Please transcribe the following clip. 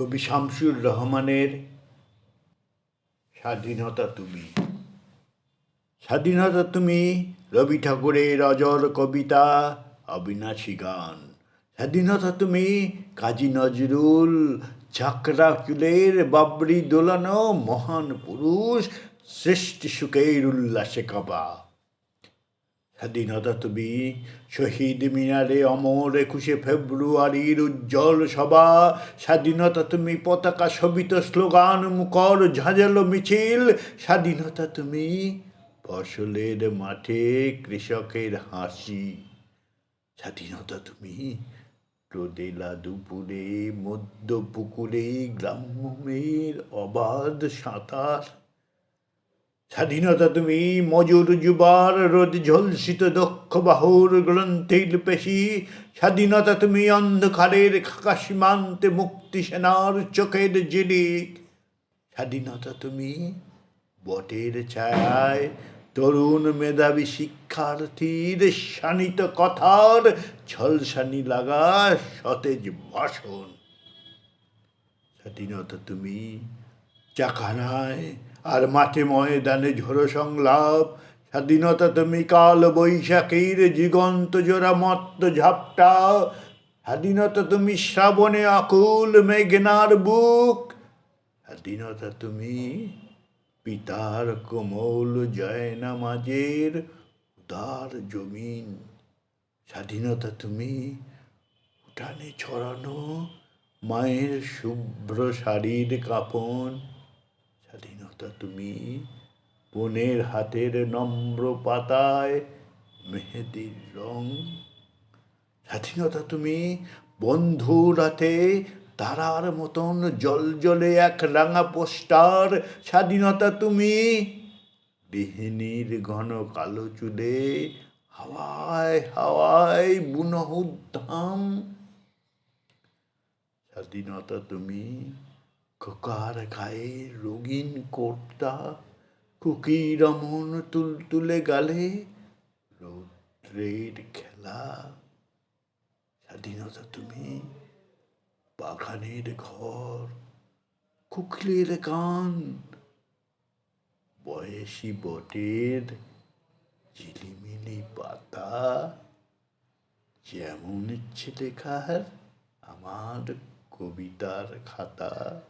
কবি শামসুর রহমানের স্বাধীনতা তুমি। স্বাধীনতা তুমি রবি ঠাকুরের অজর কবিতা, অবিনাশী গান। স্বাধীনতা তুমি কাজী নজরুল ঝাঁকড়া চুলের বাবরি দোলানো মহান পুরুষ, সৃষ্টি সুখের উল্লাসে কাবা। স্বাধীনতা তুমি শহীদ মিনারে অমর একুশে ফেব্রুয়ারির উজ্জ্বল সভা। স্বাধীনতা তুমি পতাকা শোভিত স্লোগান, মুখর ঝাঁঝালো মিছিল। স্বাধীনতা তুমি ফসলের মাঠে কৃষকের হাসি। স্বাধীনতা তুমি রোদেলা দুপুরে, মধ্য পুকুরে গ্রাম্যমের অবাধ সাঁতার স্বাধীনতা তুমি মজুর যুবার রোদ ঝলসিত দক্ষ বাহুর গ্রন্থিল পেশি। স্বাধীনতা তুমি অন্ধকারের খাকা সীমান্তে মুক্তি সেনার চোখের জিলিক। স্বাধীনতা তুমি বটের ছায়ায় তরুণ মেধাবী শিক্ষার্থীর শানিত কথার ছলসানি লাগা সতেজ ভাষণ। স্বাধীনতা তুমি চাখানায় আর মাঠে ময়দানে ঝোড়ো সংলাপ। স্বাধীনতা তুমি কাল বৈশাখীর দিগন্ত জোড়া মত্ত ঝাপটা। স্বাধীনতা তুমি শ্রাবণে আকুল মেঘনার বুক। স্বাধীনতা তুমি পিতার কোমল জয়না মাঝের উদার জমিন। স্বাধীনতা তুমি উঠানে ছড়ানো মায়ের শুভ্র শাড়ির কাপন। স্বাধীনতা তুমি বোনের হাতের নম্র পাতায় মেহেদির রং। স্বাধীনতা তুমি বন্ধু রাতে তারার মতন জল জলে এক রাঙা পোস্টার স্বাধীনতা তুমি বিহিনীর ঘন কালো চুলে হাওয়ায় হাওয়ায় বুনহ উদ্ধাম স্বাধীনতা তুমি খোকার গায়ে রঙিন কোর্তা কুকি রমন তুলতুলে গালে, রৌদ্রের খেলা। স্বাধীনতা তুমি বাগানের ঘর, কুকলির গান বয়সী বটের ঝিলিমিলি পাতা, যেমন ইচ্ছে লেখার আমার কবিতার খাতা।